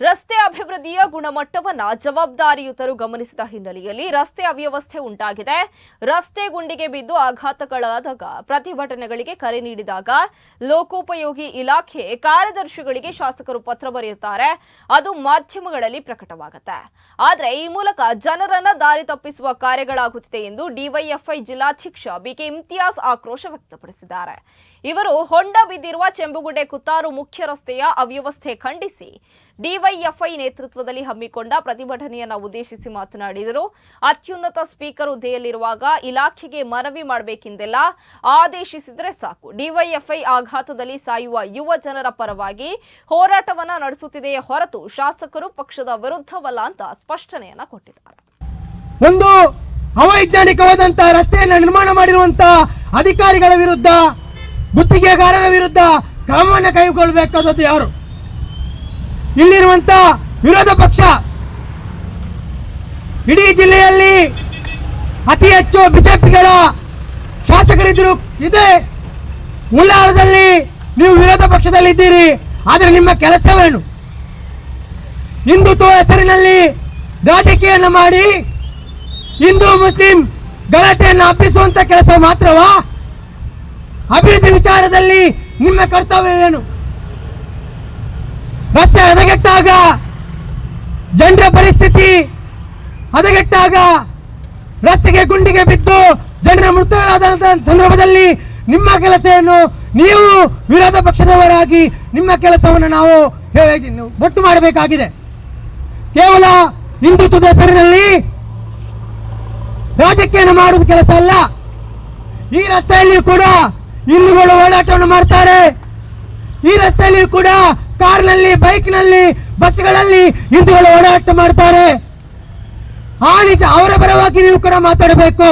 ರಸ್ತೆ ಅಭಿವೃದ್ಧಿಯ ಗುಣಮಟ್ಟವನ್ನ ಜವಾಬ್ದಾರಿಯುತರು ಗಮನಿಸಿದ ಹಿನ್ನೆಲೆಯಲ್ಲಿ ರಸ್ತೆ ಅವ್ಯವಸ್ಥೆ ಉಂಟಾಗಿದೆ. ರಸ್ತೆ ಗುಂಡಿಗೆ ಬಿದ್ದು ಆಘಾತಗಳಾದಾಗ ಪ್ರತಿಭಟನೆಗಳಿಗೆ ಕರೆ ನೀಡಿದಾಗ ಲೋಕೋಪಯೋಗಿ ಇಲಾಖೆ ಕಾರ್ಯದರ್ಶಿಗಳಿಗೆ ಶಾಸಕರು ಪತ್ರ ಬರೆಯುತ್ತಾರೆ. ಅದು ಮಾಧ್ಯಮಗಳಲ್ಲಿ ಪ್ರಕಟವಾಗುತ್ತೆ. ಆದರೆ ಈ ಮೂಲಕ ಜನರನ್ನ ದಾರಿ ತಪ್ಪಿಸುವ ಕಾರ್ಯಗಳಾಗುತ್ತಿದೆ ಎಂದು ಡಿವೈಎಫ್ಐ ಜಿಲ್ಲಾಧ್ಯಕ್ಷ ಬಿಕೆ ಇಮ್ತಿಯಾಸ್ ಆಕ್ರೋಶ ವ್ಯಕ್ತಪಡಿಸಿದ್ದಾರೆ. ಇವರು ಹೊಂಡ ಬಿದ್ದಿರುವ ಚೆಂಬುಗುಡ್ಡೆ ಕುತ್ತಾರು ಮುಖ್ಯ ರಸ್ತೆಯ ಅವ್ಯವಸ್ಥೆ ಖಂಡಿಸಿ ಡಿವೈಎಫ್ಐ ನೇತೃತ್ವದಲ್ಲಿ ಹಮ್ಮಿಕೊಂಡ ಪ್ರತಿಭಟನೆಯನ್ನು ಉದ್ದೇಶಿಸಿ ಮಾತನಾಡಿದರು. ಅತ್ಯುನ್ನತ ಸ್ಪೀಕರ್ ಹುದ್ದೆಯಲ್ಲಿರುವಾಗ ಇಲಾಖೆಗೆ ಮನವಿ ಮಾಡಬೇಕೆಂದೆಲ್ಲ ಆದೇಶಿಸಿದರೆ ಸಾಕು. ಡಿವೈಎಫ್ಐ ಆಘಾತದಲ್ಲಿ ಸಾಯುವ ಯುವ ಜನರ ಪರವಾಗಿ ಹೋರಾಟವನ್ನ ನಡೆಸುತ್ತಿದೆಯೇ ಹೊರತು ಶಾಸಕರು ಪಕ್ಷದ ವಿರುದ್ಧವಲ್ಲ ಅಂತ ಸ್ಪಷ್ಟನೆಯನ್ನ ಕೊಟ್ಟಿದ್ದಾರೆ. ಒಂದು ಅವೈಜ್ಞಾನಿಕವಾದಂತಹ ರಸ್ತೆಯನ್ನು ನಿರ್ಮಾಣ ಮಾಡಿರುವಂತಹ ಅಧಿಕಾರಿಗಳ ವಿರುದ್ಧ ಗುತ್ತಿಗೆಗಾರರ ವಿರುದ್ಧ ಕ್ರಮವನ್ನು ಕೈಗೊಳ್ಳಬೇಕಾದದ್ದು ಯಾರು? ಇಲ್ಲಿರುವಂತ ವಿರೋಧ ಪಕ್ಷ ಇಡೀ ಜಿಲ್ಲೆಯಲ್ಲಿ ಅತಿ ಹೆಚ್ಚು ಬಿಜೆಪಿಗಳ ಶಾಸಕರಿದ್ರು ಇದೆ. ಉಳ್ಳಾಳದಲ್ಲಿ ನೀವು ವಿರೋಧ ಪಕ್ಷದಲ್ಲಿದ್ದೀರಿ ಆದರೆ ನಿಮ್ಮ ಕೆಲಸವೇನು? ಹಿಂದುತ್ವ ಹೆಸರಿನಲ್ಲಿ ರಾಜಕೀಯನ ಮಾಡಿ ಹಿಂದೂ ಮುಸ್ಲಿಂ ಗಲಾಟೆಯನ್ನು ಹಬ್ಬಿಸುವಂತ ಕೆಲಸ ಮಾತ್ರವಾ? ಅಭಿವೃದ್ಧಿ ವಿಚಾರದಲ್ಲಿ ನಿಮ್ಮ ಕರ್ತವ್ಯವೇನು ರಸ್ತೆ ಹದಗೆಟ್ಟಾಗ ಜನರ ಪರಿಸ್ಥಿತಿ ಹದಗೆಟ್ಟಾಗ ರಸ್ತೆಗೆ ಗುಂಡಿಗೆ ಬಿದ್ದು ಜನರ ಮೃತರಾದ ಸಂದರ್ಭದಲ್ಲಿ ನಿಮ್ಮ ಕೆಲಸ ಏನು ನೀವು ವಿರೋಧ ಪಕ್ಷದವರಾಗಿ ನಿಮ್ಮ ಕೆಲಸವನ್ನು ನಾವು ಒಟ್ಟು ಮಾಡಬೇಕಾಗಿದೆ. ಕೇವಲ ಹಿಂದುತ್ವದ ಹೆಸರಿನಲ್ಲಿ ರಾಜಕೀಯ ಮಾಡುವ ಕೆಲಸ ಅಲ್ಲ. ಈ ರಸ್ತೆಯಲ್ಲಿ ಕೂಡ ಹಿಂದೂಗಳು ಓಡಾಟವನ್ನು ಮಾಡ್ತಾರೆ. ಈ ರಸ್ತೆಯಲ್ಲಿ ಕೂಡ ಕಾರ್ನಲ್ಲಿ ಬೈಕ್ನಲ್ಲಿ ಬಸ್ಗಳಲ್ಲಿ ಹಿಂದೂಗಳು ಓಡಾಟ ಮಾಡ್ತಾರೆ. ಆ ನಿಜ ಅವರ ಪರವಾಗಿ ನೀವು ಕೂಡ ಮಾತಾಡಬೇಕು.